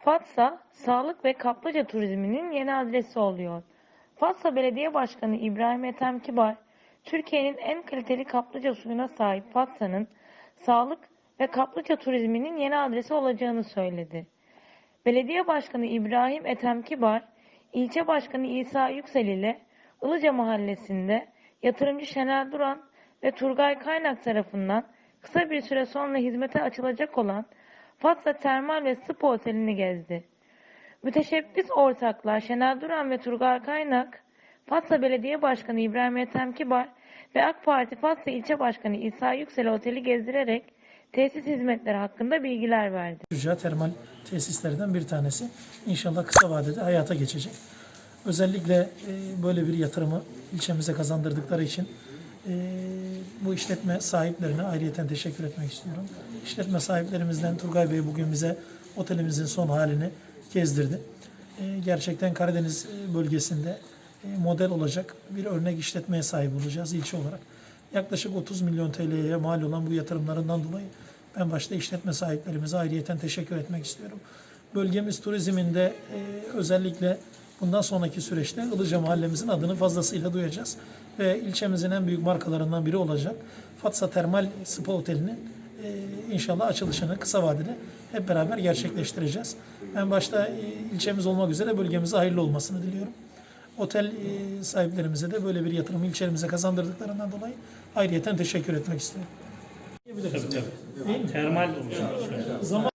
Fatsa, sağlık ve kaplıca turizminin yeni adresi oluyor. Fatsa Belediye Başkanı İbrahim Ethem Kibar, Türkiye'nin en kaliteli kaplıca suyuna sahip Fatsa'nın sağlık ve kaplıca turizminin yeni adresi olacağını söyledi. Belediye Başkanı İbrahim Ethem Kibar, ilçe başkanı İsa Yüksel ile Ilıca Mahallesi'nde yatırımcı Şener Duran ve Turgay Kaynak tarafından kısa bir süre sonra hizmete açılacak olan Fatsa Termal ve Spa Oteli'ni gezdi. Müteşebbis ortaklar Şener Duran ve Turgay Kaynak, Fatsa Belediye Başkanı İbrahim Ethem Kibar ve AK Parti Fatsa İlçe Başkanı İsa Yüksel'e oteli gezdirerek tesis hizmetleri hakkında bilgiler verdi. Rüca termal tesislerden bir tanesi. İnşallah kısa vadede hayata geçecek. Özellikle e, böyle bir yatırımı ilçemize kazandırdıkları için e, bu işletme sahiplerine ayrıyeten teşekkür etmek istiyorum. İşletme sahiplerimizden Turgay Bey bugün bize otelimizin son halini gezdirdi. E, gerçekten Karadeniz e, bölgesinde e, model olacak bir örnek işletmeye sahip olacağız ilçe olarak. Yaklaşık 30 milyon TL'ye mal olan bu yatırımlarından dolayı ben başta işletme sahiplerimize ayrıyeten teşekkür etmek istiyorum. Bölgemiz turizminde e, özellikle bundan sonraki süreçte Ilıca mahallemizin adını fazlasıyla duyacağız. Ve ilçemizin en büyük markalarından biri olacak Fatsa Termal Spa Oteli'nin e, inşallah açılışını kısa vadede hep beraber gerçekleştireceğiz. Ben başta e, ilçemiz olmak üzere bölgemize hayırlı olmasını diliyorum. Otel e, sahiplerimize de böyle bir yatırımı ilçemize kazandırdıklarından dolayı ayrıyeten teşekkür etmek istiyorum. Tabii tabii. Termal olacak. Zaman